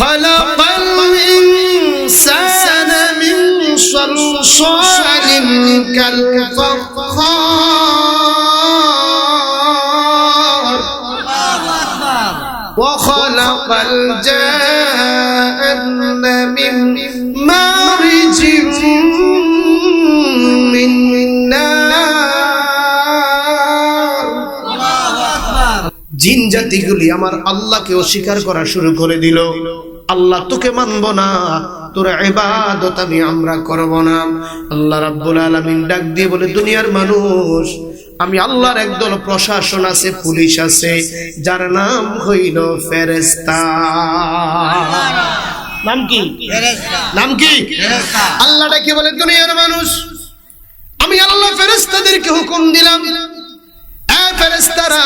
خلق الإنسان من صلصال كالفخار وخلق الجان من مارج من نار জিন জাতিগুলি আমার আল্লাহকে অস্বীকার করা শুরু করে দিল আল্লাহ তোকে মানব না, তোর ইবাদত আমি আমরা করব না। আল্লাহ রাব্বুল আলামিন ডাক দিয়ে বলে, দুনিয়ার মানুষ, আমি আল্লাহর একদল প্রশাসন আছে, পুলিশ আছে, যার নাম হইল ফেরেস্তা নাম কি? নাম কি? আল্লাহ ডাকে বলে, দুনিয়ার মানুষ, আমি আল্লাহ ফেরেস্তাদেরকে হুকুম দিলাম। এ ফেরেস্তারা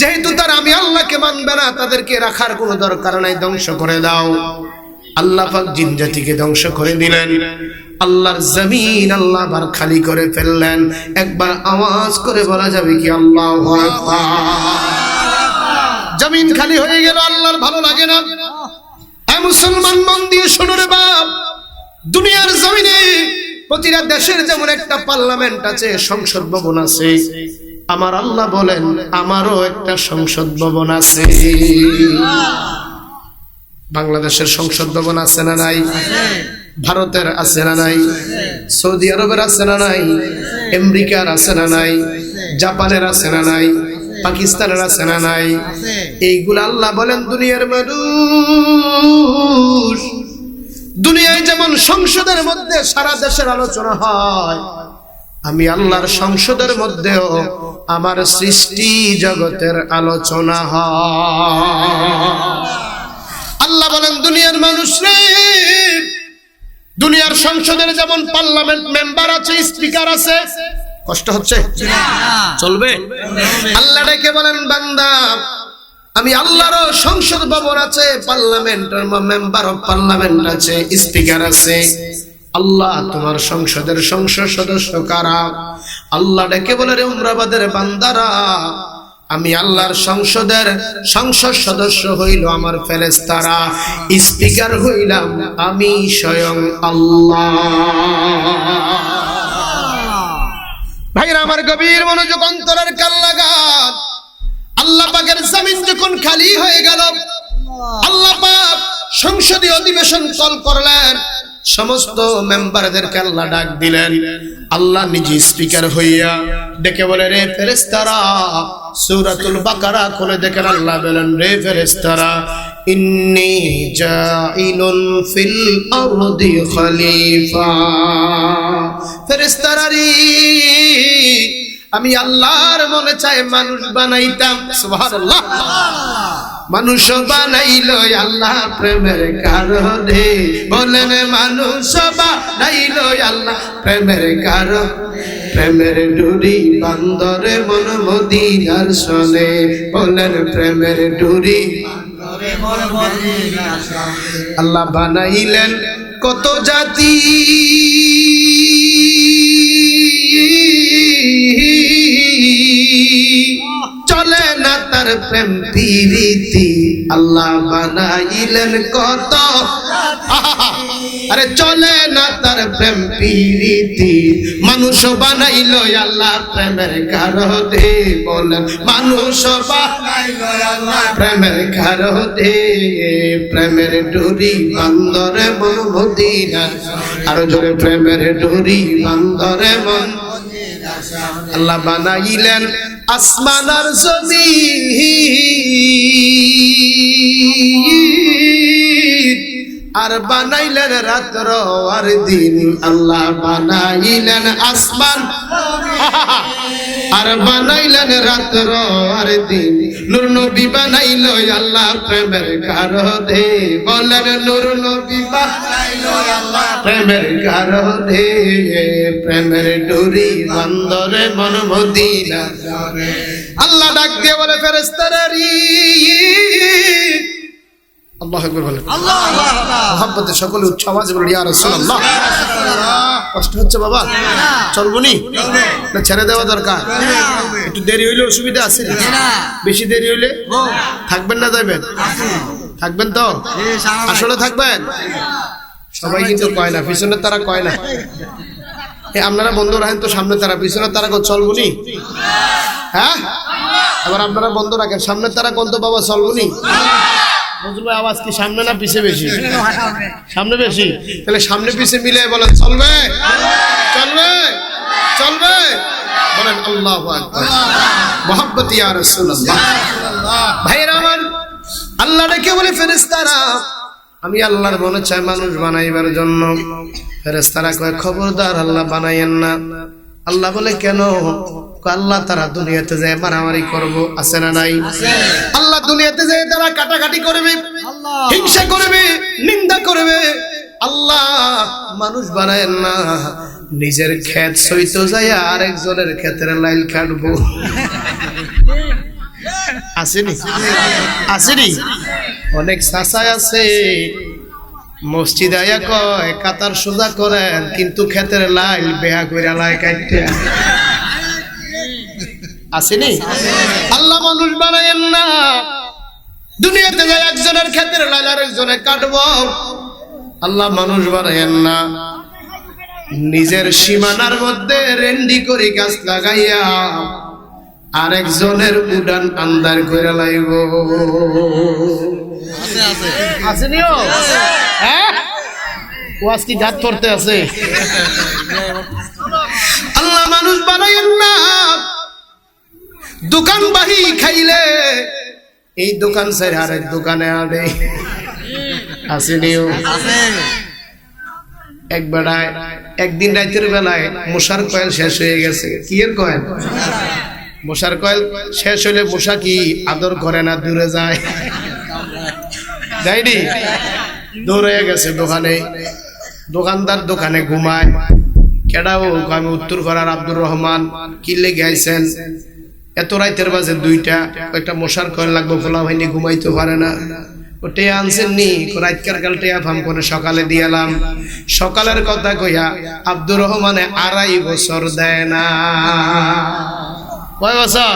যেহেতু তারা আমি আল্লাহকে মানবে না, তাদেরকে রাখার কোনো দরকার নাই, ধ্বংস করে দাও। আল্লাহ পাক জিন জাতিকে ধ্বংস করে দিলেন। আল্লাহর জমিন আল্লাহ আবার খালি করে ফেললেন। একবার আওয়াজ করে বলা যাবে কি, আল্লাহ জমিন খালি হয়ে গেল, আল্লাহর ভালো লাগে না। মুসলমান মন দিয়ে শোনো রে বাপ। দুনিয়ার জমিনে প্রতিটা দেশের যেমন একটা পার্লামেন্ট আছে, সংসদ ভবন আছে। আমার আল্লাহ বলেন, আমারও একটা সংসদ ভবন আছে। বাংলাদেশের সংসদ ভবন আছে না নাই? ভারতের আছে না নাই? সৌদি আরবের আছে না নাই? আমেরিকার আছে না নাই? জাপানের আছে না নাই? পাকিস্তানের আছে না নাই? এইগুলো আল্লাহ বলেন, দুনিয়ার মানুষ। দুনিয়ায় যেমন সংসদের মধ্যে সারা দেশের আলোচনা হয় আমি আল্লাহর সংসদের মধ্যেও আমার সৃষ্টি জগতের আলোচনা হয়। আল্লাহ বলেন, দুনিয়ার মানুষ রে, দুনিয়ার সংসদের যেমন পার্লামেন্ট মেম্বার আছে, স্পিকার আছে, কষ্ট হচ্ছে? চলবে? আল্লাহ ডেকে বলেন, বান্দা, আমি আল্লাহরও সংসদ ভবন আছে, পার্লামেন্টের মেম্বার অফ পার্লামেন্ট আছে, স্পিকার আছে। আল্লাহ তোমার সংসদের সংসদ সদস্য কারা? আল্লাহ ডেকে বলে, রে উমরাবাদের বান্দারা, আমি আল্লাহর সংসদের সংসদ সদস্য হইল আমার ফেরেস্তারা স্পিকার হইলাম আমি স্বয়ং আল্লাহ। ভাইরা, আমার গভীর মনোযোগ অন্তরের কাল্লাগাত আল্লাহ পাকের জমিন যখন খালি হয়ে গেল, আল্লাহ পাক সংসদীয় অধিবেশন কল করলেন। সমস্ত মেম্বারদেরকে আল্লাহ ডাক দিলেন। আল্লাহ নিজে স্পিকার হইয়া ডেকে বলে, রে ফেরেস্তারা সুরাতুল বাকারা খুলে দেখেন। আল্লাহ বলেন, রে ফেরেস্তারা ইন্নি জাইলুন ফিল আরদি খলিফা। ফেরেস্তারা রে আমি আল্লাহর মনে চাই মানুষ বানাইতাম। সুবহানাল্লাহ। মানুষ বানাইল আল্লাহ প্রেমের কারণে। বলেন, মানুষ বানাইল আল্লাহ প্রেমের কারণ। প্রেমের ডুরি বান্দরে মন মদিনার শোনে বলেন, প্রেমের ডুরি আল্লাহ বানাইলেন কত জাতি। চলে না তার প্রেম প্রীতি। আল্লাহ বানাইলেন কত। আরে চলে না তার প্রেম প্রীতি। মানুষ বানাইল আল্লাহ প্রেমের কারণে বলেন মানুষ বানাইল আল্লাহ প্রেমের কারণে। প্রেমের ডুরি বান্দরে মন মদিনা আরও জোরে প্রেমের ডুরি বান্দরে মন আল্লাহ বানাইলেন আসমান আর জমিন। আর বানাইলেন রাত্র আর দিন। আল্লাহ বানাইলেন আসমান। আর বানাইলেন রাত্র আর দিন। নূর নবী বানাইল আল্লাহ প্রেমের কারণে। বলেন, নূর নবী বানাইল আল্লাহ প্রেমের কারণে। প্রেমের ডুরি বন্দরে মন মদিনা আল্লাহ ডাক দিয়ে বলে ফেরেস্তারি আল্লাহ একবার বলেন মোহাম্মতের সকলে উচ্চ আওয়াজ বলে ইয়া রাসূলুল্লাহ। কষ্ট হচ্ছে বাবা। চলবনি না? ছেড়ে দেওয়া দরকার। একটু দেরি হইলে অসুবিধা আছে বেশি দেরি হইলে? থাকবেন না যাবেন থাকবেন তো? আসলে থাকবেন? সবাই কিন্তু কয় না পিছনের তারা কয় না। এ আপনারা বন্ধ রাখেন তো সামনে তারা পিছনের তারা চলবুনি হ্যাঁ? আবার আপনারা বন্ধ রাখেন সামনের তারা কোন তো বাবা চলবুনি নজরুল ভাই, আওয়াজ কি সামনে না পিছে বেশি? সামনে বেশি? তাহলে সামনে পিছে মিলে বলেন চলবে? চলবে? চলবে? বলেন আল্লাহ মোহাম্মত ইয়া রাসূলুল্লাহ। ভাইরা আমার আল্লাহ ডেকে বলে ফেরেশতারা আমি আল্লাহর মনে চাই মানুষ বানাইবার জন্য। ফেরেশতারা কয় খবরদার আল্লাহ বানাইয়েন না। আল্লাহ বলে কেন? আল্লাহ তারা দুনিয়াতে যায় মারামারি করব আছে না নাই? আল্লাহ দুনিয়াতে যায় তারা কাটাকাটি করবে হিংসা করবে নিন্দা করবে। আল্লাহ মানুষ বানায় না নিজের ক্ষেত সইতো যায় আরেকজনের ক্ষেতের লাইল কাটবো। আসেনি? আসেনি? অনেক সাসায় আছে মসজিদ আয়া কয়, কাতার সোজা করেন, কিন্তু ক্ষেতের লাইল বেহা কইরা লাই কাটতে আসেনি? আল্লাহ মানুষ বানায়েন না। দুনিয়াতে যায় একজনের ক্ষেতের লাইল আরেকজনে কাটব। আল্লাহ মানুষ বানায়েন না। নিজের সীমানার মধ্যে রেন্ডি করে গাছ লাগাইয়া আরেকজনের উডান আন্দার করে লাইব। আসেনিও হ্যাঁ? ও আজকে ঘাত করতে আছে? আল্লাহ মানুষ বানাইন না। দোকান বাহি খাইলে এই দোকান সাইড আরেক দোকানে আনে। আসেনিও এক বেড়ায় একদিন রাতের বেলায় মশার কয়েল শেষ হয়ে গেছে। কি এর কয়েল? মশার কয়েল শেষ হলে মশা কি আদর করে না দূরে যায়? যায়নি দৌড়ে গেছে দোকানে দোকানদার দোকানে ঘুমায়। কেডাও আমি উত্তর করার আব্দুর রহমান, কি লেগে আইছেন? এত রাইতের বাজে দুইটা একটা মশার কয়েল লাগবে ফোলা হয়নি ঘুমাইতে পারে না। ও আনছেন নি রাতকার কাল টেয়া ফাম করে সকালে দিয়ালাম সকালের কথা কইয়া আব্দুর রহমানে আড়াই বছর দেয় না। কয় বছর?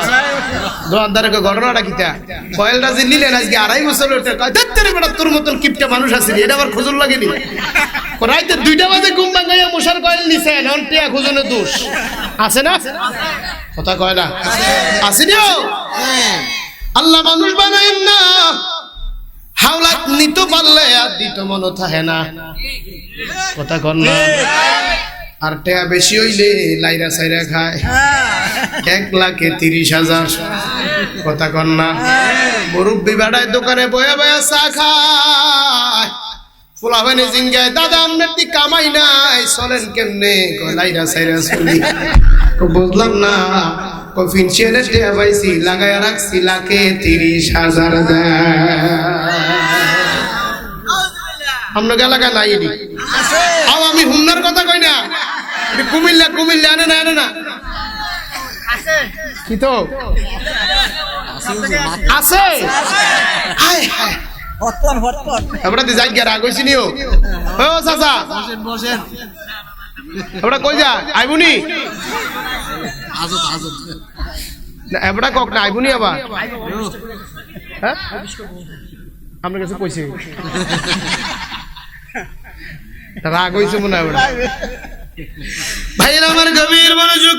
দোয়ানদারে কয় ঘটনাটা কিতা কয়েলটা যে নিলেন আজকে আড়াই বছর ধরতে বেটা, তোর মতন কিপটা মানুষ আছে এটা আবার খুজুর লাগেনি? রাইতে দুইটা বাজে ঘুম ভাঙাইয়া মশার কয়েল নিছেন, এখন টিয়া খুজনের দোষ। আছে না? কথা কয় না? আসেনিও আল্লাহ মানুষ বানাইন না। হাওলাত নিতে পারলে আর দিত মনে থাকে না। কথা কর না। আর টেয়া বেশি হইলে লাইরা সাইরা খায়। এক লাখে তিরিশ হাজার। কথা না। মুরব্বী বেড়ায় দোকানে বয়া বয়া চা খায়। ফুলা হয়নি জিঙ্গায়, দাদা, আপনার কামাই নাই? চলেন কেমনে? লাইরা সাইরা চলি। বুঝলাম না। ছেড়ে টেয়া পাইছি লাগাইয়া রাখছি, লাখে তিরিশ হাজার আপনাকে এলাকা নাই আমি হুমনার কথা কুমিল্লা কুমিল্লা, আনে না আনে না। কি তো? আছে? হায় হায় হটপট দি যাই নিও। চাচা। বসেন কই যা? এবারে কক না, আইবুনি আবার। হ্যাঁ? কাছে কইছে। রাগ মনে হয় ভাইয়ের আমার গভীর মনোযোগ।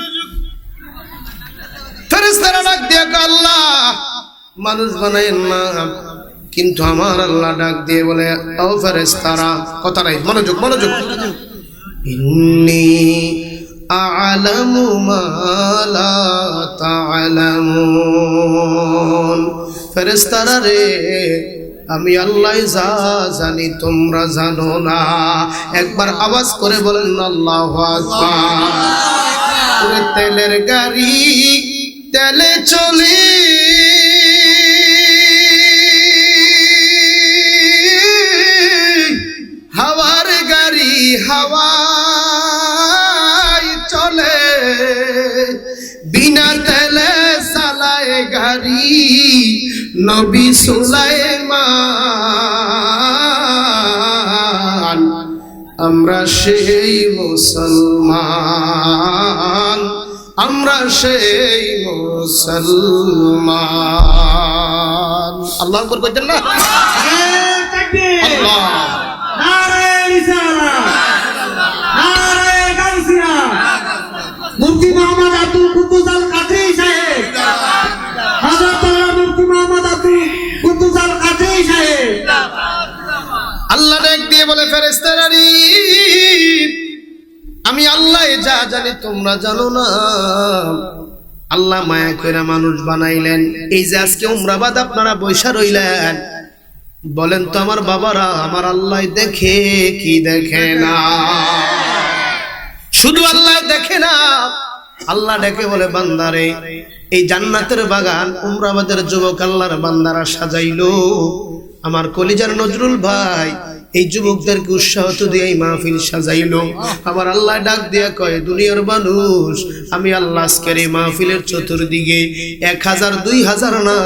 ফেরেশতারা ডাক দিয়ে আল্লাহ, মানুষ বানায় না। কিন্তু আমার আল্লাহ ডাক দিয়ে বলে, ও ফেরেশতারা, কথা নাই, মনোযোগ মনোযোগ। ইন্নি আ'লামু মা লা তা'লামুন। ফেরেশতারা রে আমি আল্লাহ যা জানি, তোমরা জানো না। একবার আওয়াজ করে বলেন, আল্লাহু তেলের গাড়ি তেলে চলে। হাওয়ার গাড়ি হাওয়ায় চলে। বিনা তেলে নবী সুলাইমান আমরা সেই মুসলমান আমরা সেই মুসলমান। আল্লাহ কইতেন না? আল্লাহ তোমরা জানো না। আল্লাহ মায়া কইরা মানুষ বানাইলেন। এই যে আজকে উমরাবাদ আপনারা বৈশা রইলেন। বলেন তো আমার বাবারা, আমার আল্লাহ দেখে কি দেখে না? শুধু আল্লাহ দেখে না, আল্লাহ ডেকে বলে, বান্দারে, এই জান্নাতের বাগান, উমরাবাদের যুবক আল্লাহর বান্দারা সাজাইলো। আমার কলিজার নজরুল ভাই এই যুবকদেরকে উৎসাহ তো দিয়ে মাহফিল সাজাইল। আমার আল্লাহ ডাক দিয়া কয়, দুনিয়ার মানুষ, আমি আল্লাহ আজকের এই মাহফিলের চতুর্দিকে এক হাজার, দুই হাজার না,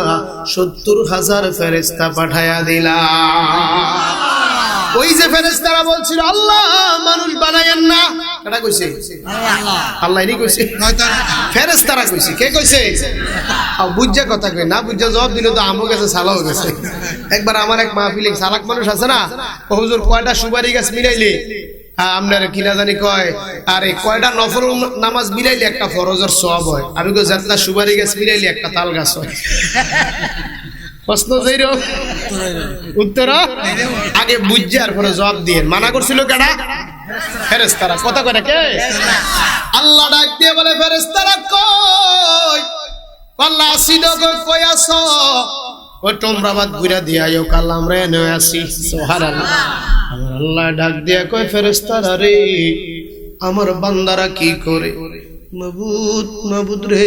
সত্তর হাজার ফেরেস্তা পাঠায়া দিলাম। ওই যে ফেরেস্তারা বলছিল আল্লাহ মানুষ বানায়েন না। এটা কইছে? আল্লাহ। নি কইছে। ফেরেস্তারা কইছে। কে কইছে? বুঝজা কথা কই না বুঝজা জবাব দিলে তো আমও গেছে সালাও গেছে। একবার আমার এক মাহফিলে সালাক মানুষ আছে না ও হুজুর কয়টা সুপারি গাছ মিলাইলি? আ- আপনার কিনা জানি কয় আরে কয়টা নফল নামাজ মিলাইলে একটা ফরজের সব হয়। আমি কই জানতা সুপারি গাছ মিলাইলে একটা তাল গাছ হয়। প্রশ্ন যেইরো উত্তর? আগে বুঝছে আর পরে জবাব দিয়ে মানা করছিল কেডা? ফেরেস্তারা কথা করে কে? আল্লাহ ডাক দিয়ে বলে ফেরেস্তারা কই? আল্লাহ আসিদ কই কই আছো? ওই তোমরাবাদ ঘুরা দিয়া আইও কাল আমরা এনে আসি আমার আল্লাহ ডাক দিয়া কই ফেরেস্তারা রে, আমার বান্দারা কি করে? মাবুদ মাবুদ রে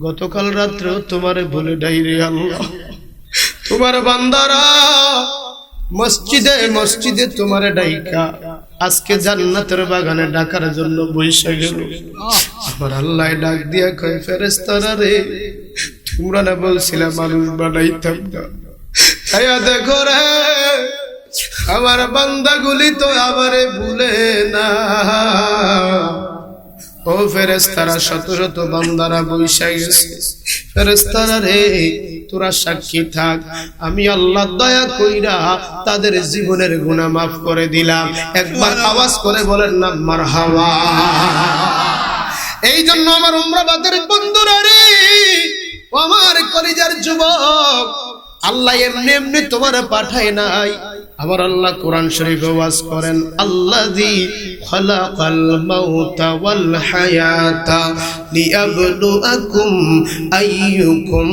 গতকাল রাত্রেও তোমারে বলে ডাইরে আল্লাহ। তোমার বান্দারা মসজিদে মসজিদে তোমার ডাইকা। আজকে জান্নাতের বাগানে ডাকার জন্য বৈশা গেল। আমার আল্লাহ ডাক দিয়া কয় ফেরেস্তারা রে, তোমরা না বলছিলা মানুষ বানাইতাম না। দেখো রে, আমার বান্দাগুলি তো আমারে ভুলে না। ও ফেরেস্তারা শত শত বান্দারা বৈশা গেছে। ফেরেস্তারা রে, তোরা সাক্ষী থাক, আমি আল্লাহ দয়া কইরা তাদের জীবনের গুণা মাফ করে দিলাম। একবার আওয়াজ করে বলেন না মার হাওয়া এই জন্য আমার উমরাবাদের বন্ধুরা রে আমার কলিজার যুবক, আল্লাহ এমনি এমনি তোমার পাঠায় নাই। আবার আল্লাহ কোরআন শরীফে ওয়াজ করেন আল্লাযী খালাকাল মাউতা ওয়াল হায়াতা লিয়াবলুয়াকুম আইয়ুকুম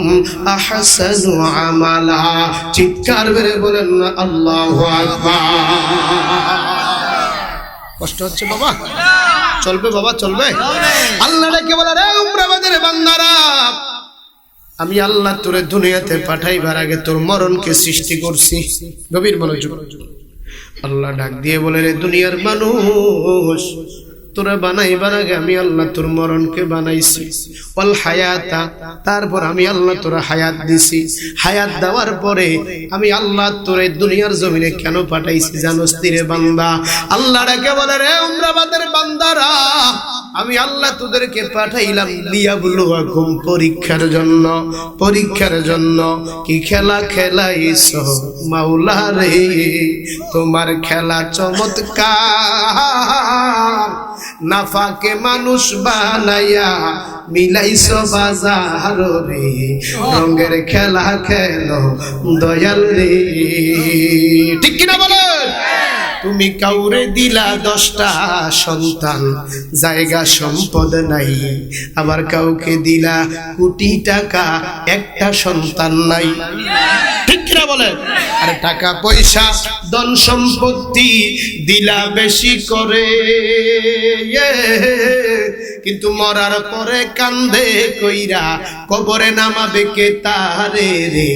আহসানু আমালা। চিৎকার করে বলেন আল্লাহু আকবার। কষ্ট হচ্ছে বাবা? চলবে বাবা চলবে? আল্লাহ ডেকে বলে রে উমরাবাদের বান্দারা আমি আল্লাহ তোরে দুনিয়াতে পাঠাইবার আগে তোর মরণকে সৃষ্টি করছি। গভীর মনোযোগ। আল্লাহ ডাক দিয়ে বলে, রে দুনিয়ার মানুষ তোরা বানাইবার আগে আমি আল্লাহ তোর মরণকে বানাইছি। অল হায়াতা, তারপর আমি আল্লাহ তোরা হায়াত দিছি। হায়াত দেওয়ার পরে আমি আল্লাহ তোরে দুনিয়ার জমিনে কেন পাঠাইছি জানোস তীরে বান্দা? আল্লাহ ডাকে বলে রে উমরাবাদের বান্দারা? আমি আল্লাহ তোদেরকে পাঠাইলাম লিয়াবলুয়াকুম পরীক্ষার জন্য। পরীক্ষার জন্য কি খেলা খেলাইছ মাওলা রে? তোমার খেলা চমৎকার। নাফাকে মানুষ বানাইয়া মিলাইছ বাজার রে। রঙের খেলা খেলো দয়াল রে। ঠিক কিনা বলেন? তুমি কাউরে দিলা দশটা সন্তান, জায়গা সম্পদ নাই। আবার কাউকে দিলা কোটি টাকা, একটা সন্তান নাই। ঠিক কিনা বলেন? আর টাকা পয়সা ধন সম্পত্তি দিলা বেশি করে। কিন্তু মরার পরে কান্দে কইরা কবরে নামাবে কে তারে রে?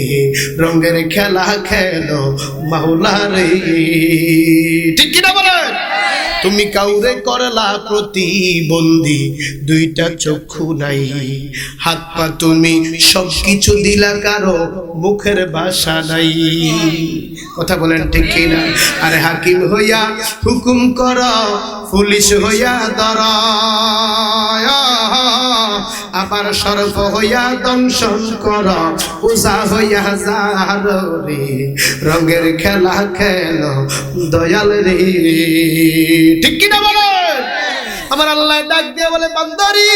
রঙের খেলা খেলো মাওলা রে। ঠিক কিনা বলেন? তুমি কাউরে করলা প্রতিবন্ধী, দুইটা চক্ষু নাই। হাত পা তুমি সব কিছু দিলা, কারও মুখের ভাষা নাই। কথা বলেন ঠিক কিনা? আরে হাকিম হইয়া হুকুম কর, পুলিশ হইয়া দর আবার সর্ব হইয়া দংশন কর। উষা হইয়া যার রে, রঙের খেলা খেল দয়াল রে। ঠিক কিনা বলে আমার আল্লাহ ডাক দিয়ে বলে, বান্দারি,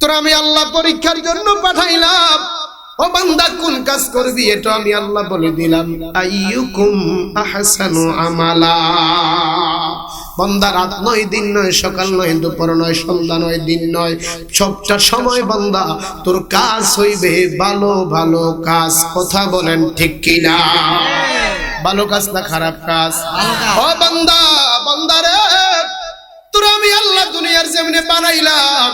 তোরা আমি আল্লাহ পরীক্ষার জন্য পাঠাইলাম। ও বান্দা, কোন কাজ করবি? এটা আমি আল্লাহ বলে দিলাম। আইয়ুকুম আহসানু আমালা। বান্দা রাত নয়, দিন নয়, সকাল নয়, দুপুর নয়, সন্ধ্যা নয়, দিন নয়। সবটা সময় বন্দা, তোর কাজ হইবে ভালো ভালো কাজ। কথা বলেন ঠিক কিনা? ভালো কাজ না খারাপ কাজ? ও বান্দা বান্দা রে, তোর আমি আল্লাহ দুনিয়ার যেমনে বানাইলাম।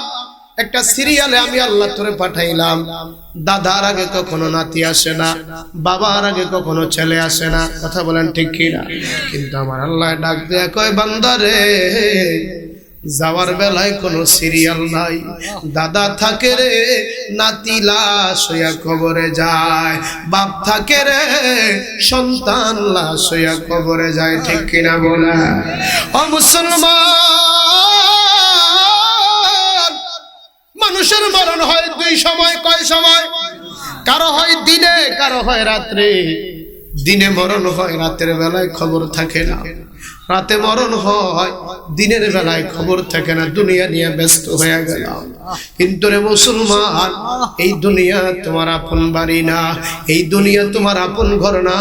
একটা সিরিয়ালে আমি আল্লাহ তোরে পাঠাইলাম। দাদার আগে কখনো নাতি আসে না, বাবার আগে কখনো ছেলে আসে না। কথা বলেন ঠিক কিনা? কিন্তু আমার আল্লাহ ডাক দেয়া কয় বান্দারে যাওয়ার বেলায় কোনো সিরিয়াল নাই। দাদা থাকে রে, নাতি লাশ হইয়া কবরে যায়। বাপ থাকে রে, সন্তান লাশ হইয়া কবরে যায়। ঠিক কিনা বলে ও মুসলমান মানুষের মরণ হয় দুই সময়, কয় সময়? কারও হয় দিনে, কারও হয় রাত্রে। দিনে মরণ হয় রাতের বেলায় খবর থাকে না। রাতে মরণ হয়, দিনের বেলায় খবর থাকে না, দুনিয়া নিয়ে ব্যস্ত হয়ে গেল। কিন্তু রে মুসলমান, এই দুনিয়া তোমার আপন বাড়ি না, এই দুনিয়া তোমার আপন ঘর না।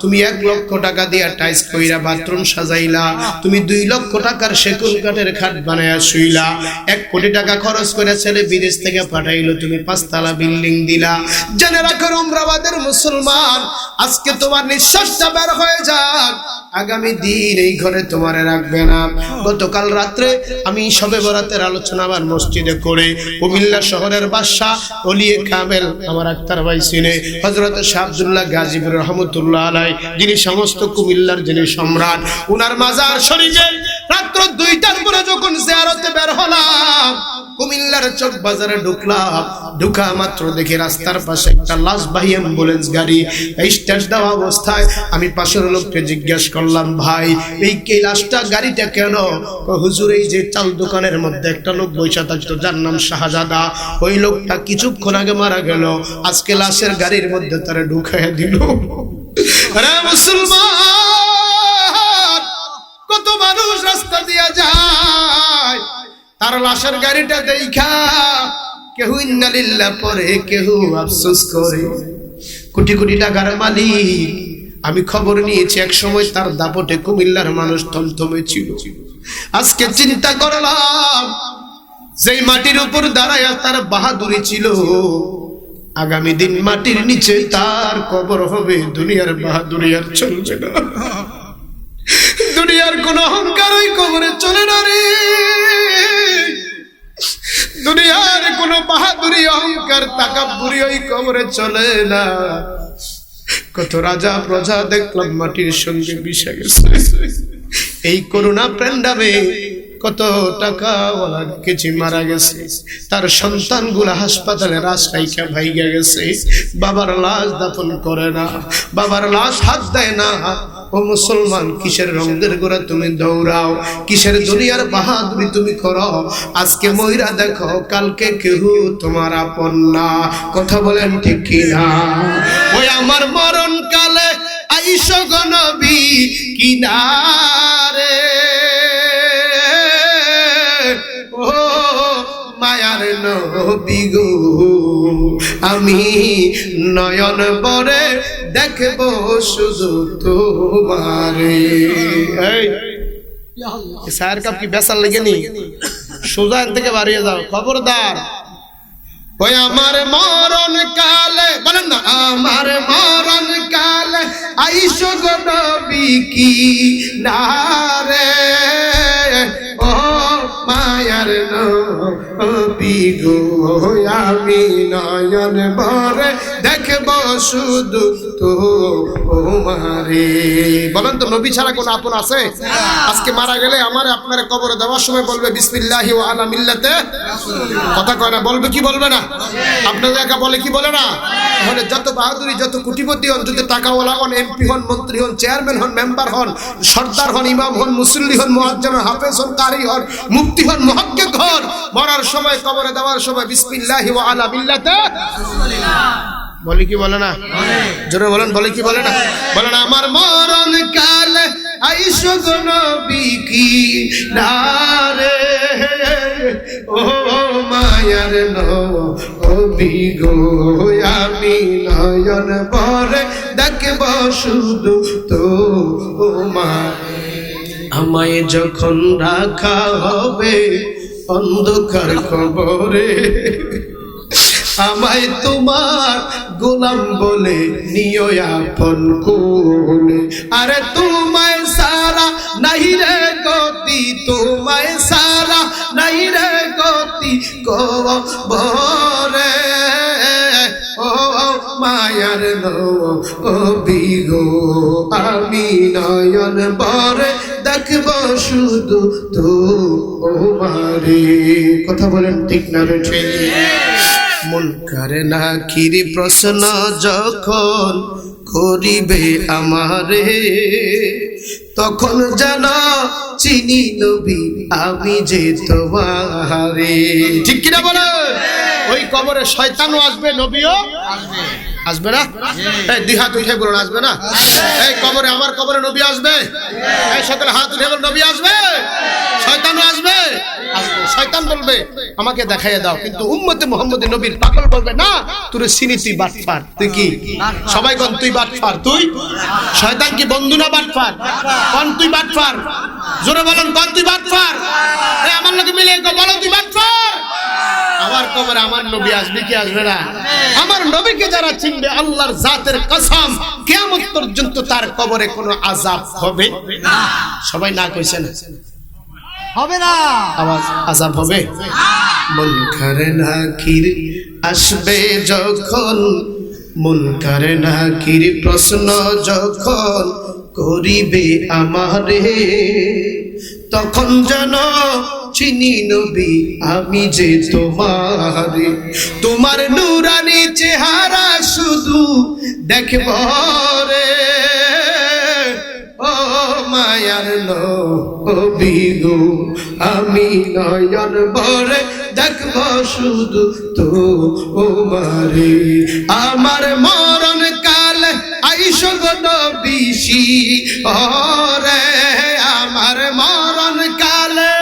তুমি এক লক্ষ টাকা দিয়া টাইস কইরা বাথরুম সাজাইলা, তুমি দুই লক্ষ টাকার সেকুন কাঠের খাট বানায়া শুইলা, এক কোটি টাকা খরচ করে ছেলে বিদেশ থেকে পাঠাইলো, তুমি পাঁচতলা বিল্ডিং দিলা। জেনে রাখো উমরাবাদের মুসলমান, আজকে তোমার নিঃশ্বাসটা বের হয়ে যাক। আগামী দিন এই ঘরে তোমারে রাখবে না। গতকাল রাত্রে আমি সবে বরাতের আলোচনা আমার মসজিদে করে কুমিল্লা শহরের বাদশাহ অলিয়ে কামেল আমার আক্তার ভাই সিনে হজরত শাহ আব্দুল্লাহ গাজীবুর রহমতুল্লাহ আলাই যিনি সমস্ত কুমিল্লার যিনি সম্রাট উনার মাজার শরীফে রাত্র দুইটার পরে যখন জিয়ারতে বের হলাম কুমিল্লার চক বাজারে ঢুকলাম ঢুকা মাত্র দেখি রাস্তার পাশে একটা লাশবাহী অ্যাম্বুলেন্স গাড়ি। এই স্ট্যান্ড দেওয়া অবস্থায় আমি পাশের লোককে জিজ্ঞেস করলাম, ভাই, এই কে লাশটা, গাড়িটা কেন? হুজুর, এই যে চাল দোকানের মধ্যে একটা লোক বৈশা থাকতো, যার নাম শাহজাদা। ওই লোকটা কিছুক্ষণ আগে মারা গেল। আজকে লাশের গাড়ির মধ্যে তারা ঢুকাই দিল। মুসলমান, কত মানুষ রাস্তা দিয়া যায়। তার লাশের গাড়িটা দেখা কেহু ইন্নালিল্লাহ পরে কেহু আফসোস করে। কোটি কোটি টাকার মালিক। আমি খবর নিয়েছি, এক সময় তার দাপটে কুমিল্লার মানুষ থমথমে ছিল। আজকে চিন্তা করলাম, যেই মাটির উপর দাঁড়ায় তার বাহাদুরি ছিল, আগামী দিন মাটির নিচে তার কবর হবে, দুনিয়ার বাহাদুরি আর চলবে না। দুনিয়ার কোন অহংকার ওই কবরে চলে না রে। দুনিয়ার কোন বাহাদুরি, অহংকার তাকাবুরি ওই কবরে চলে না। কত রাজা প্রজা দেখলাম মাটির সঙ্গে মিশে গেছে। এই করুণা প্যান্ডামে কত টাকা ওলা কিছু মারা গেছে। তার সন্তানগুলা হাসপাতালে রাস্তাইকা ভাইগা গেছে। বাবার লাশ দাফন করে না, বাবার লাশ হাত দেয় না। ও মুসলমান, কিসের রঙের গোড়া তুমি দৌড়াও? কিসের দুনিয়ার বাহাদুরি তুমি করো? আজকে ময়রা দেখো, কালকে কেউ তোমার আপন না। কথা বলেন ঠিক কিনা? ওই আমার মরণ কালে আইস গনবী কিনারে মায়ার গো আমি নয়ন পরে দেখব শুধু তোমারে। স্যার কাপ কি বেসার লেগে নি? সোজা থেকে বাড়িয়ে যাও। খবরদার। ওই আমার মরণ কালে, বলেন না, আমার মরণ কালে আইসো গো কি নারে ও মায়ার আমি নয়ন ভরে দেখব শুধু বলেন তো, নবী ছাড়া আপন আছে? আজকে মারা গেলে আমার আপনার কবরে দেওয়ার সময় বলবে, বিসমিল্লাহি আলা মিল্লাতে। কথা কয় না, বলবে কি বলবে না? আপনাদের বলে কি বলে না? তাহলে যত বাহাদুরি, যত কোটিপতি হন যত টাকাওয়ালা হন, এমপি হন, মন্ত্রী হন, চেয়ারম্যান হন, মেম্বার হন, সর্দার হন, ইমাম হন, মুসল্লি হন মুয়াজ্জাম হন, হাফেজ হন, কারি হন, মুফতি হন মুহাক্কিক হন মরার সময়, কবরে দেওয়ার সময়, বিসমিল্লাহি ওয়া আলা মিল্লাতে বলে কি বলে না? জোরে বলেন, বলে কি বলে না? বলে না, আমার মরণ কাল আইসো গো নবী কি নারে? ও মায়ার নবী গো, আমি নয়ন পরে দেখব শুধু তো ও মা আমায় যখন রাখা হবে অন্ধকার খবরে। আমায় তোমার গোলাম বলে নিও আপন কোলে আরে তোমায় সারা নাই রে গতি, তোমায় সারা নাই রে গতি কবরে মায়ার ও বিগো আমি নয়ন বরে দেখব শুধু তো ও মারে কথা বলেন ঠিক না রে ঠিক? মন করে না কিরি প্রশ্ন যখন করিবে আমারে তখন যেন চিনি নবী আমি যে তোমারে। ঠিক কিনা বলে ওই কবরে শয়তানও আসবে নবীও আসবে। না? এই দুই হাত উঠে বলুন আসবে না? এই কবরে আমার কবরে নবী আসবে? এই সকলে হাত উঠে বলুন নবী আসবে। শয়তানও আসবে? আসবে। শয়তান বলবে, আমাকে দেখাইয়ে দাও। কিন্তু উম্মতে মোহাম্মদ নবীর পাগল বলবে, না, তোর সিনি তুই বাটফার। তুই কি? সবাই কন, তুই বাটফার। তুই? শয়তান কি বন্ধু না বাটফার? কন, তুই বাটফার। জোরে বলেন, কন, তুই বাটফার? এই আমার লোকে মিলে বলো, তুই বাটফার? আমার কবরে আমার নবী আসবে কি আসবে না? আমার নবীকে যারা চিনবে, আল্লাহর জাতের কসম, কিয়ামত পর্যন্ত তার কবরে কোনো আযাব হবে না। সবাই না কইছেন? হবে না। আওয়াজ আযাব হবে? মন করে না কির আসবে যখন মন করে না প্রশ্ন যখন করিবে আমারে তখন যেন চিনি নবী আমি যে তোমারে। তোমার নুরানি চেহারা শুধু দেখব রে মায়ার নবী গো আমি নয়ন ভরে দেখব শুধু তো ও মারে আমার মরণ কাল আইস গো নবীশি ওরে আমার মরণ কালে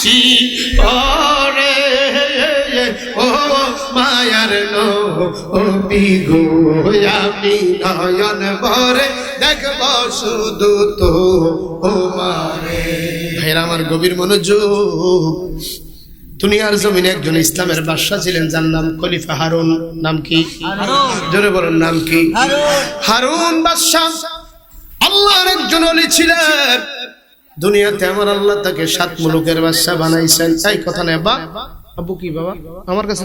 সি ওরে ও মায়ার আমি নয়ন ভরে দেখব শুধু তো মারে ভাইরা আমার গভীর মনোযোগ। দুনিয়ার জমিনে একজন ইসলামের বাদশা ছিলেন যার নাম খলিফা হারুন। নাম কি? জোরে বলেন নাম কি? হারুন। বাদশাহ আল্লাহর একজন অলি ছিলেন। দুনিয়াতে আমার আল্লাহ তাকে সাত মুলুকের বাদশা বানাইছেন। এই কথা নেই বা আব্বু কি বাবা? আমার কাছে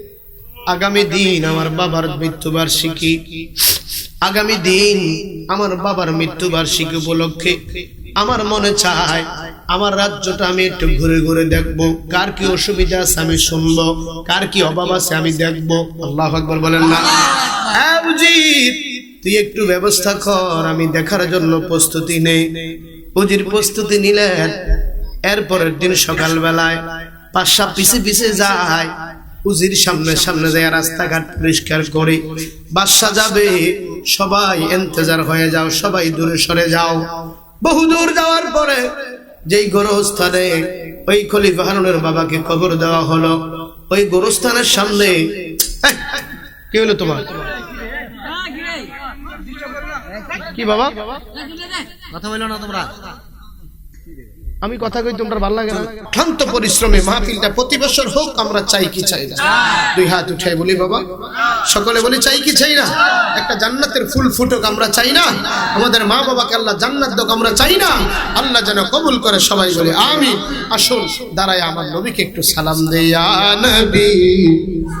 আগামী দিন আমার বাবার মৃত্যুবার্ষিকী আগামী দিন আমার বাবার মৃত্যুবার্ষিকী উপলক্ষে আমার মনে চায়, আমার রাজ্যটা আমি একটু ঘুরে ঘুরে দেখব। কার কি অসুবিধা আছে আমি শুনব, কার কি অভাব আছে আমি দেখব। আল্লাহ আকবর বলেন না। হ্যাঁ তুই একটু ব্যবস্থা কর, আমি দেখার জন্য প্রস্তুতি নেই উজির প্রস্তুতি নিলেন, এরপরের দিন সকালবেলায় পাঁচটা পিছে পিছে যায় উজির সামনে সামনে যায় রাস্তাঘাট পরিষ্কার করে। বাদশা যাবে, সবাই এন্তেজার হয়ে যাও, সবাই দূরে সরে যাও। বহু দূর যাওয়ার পরে যেই গোরস্থানে ওই খলিফা হারুনের বাবাকে খবর দেওয়া হলো, ওই গোরস্থানের সামনে কি হলো তোমার? কি বাবা? কথা বলল না তোমরা? আমি কথা কই, তোমরা ভালো লাগে না? ক্লান্ত পরিশ্রমে মাহফিলটা প্রতি বছর হোক, আমরা চাই কি চাই না। দুই হাত উঠে বলি, বাবা। সকলে বলি, চাই কি চাই না? একটা জান্নাতের ফুল ফুটুক, আমরা চাই না। আমাদের মা বাবাকে আল্লাহ জান্নাত দোক, আমরা চাই না। আল্লাহ যেন কবুল করে সবাই বলে আমি আসুন, দাঁড়ায় আমার নবীকে একটু সালাম দেয়া নবী।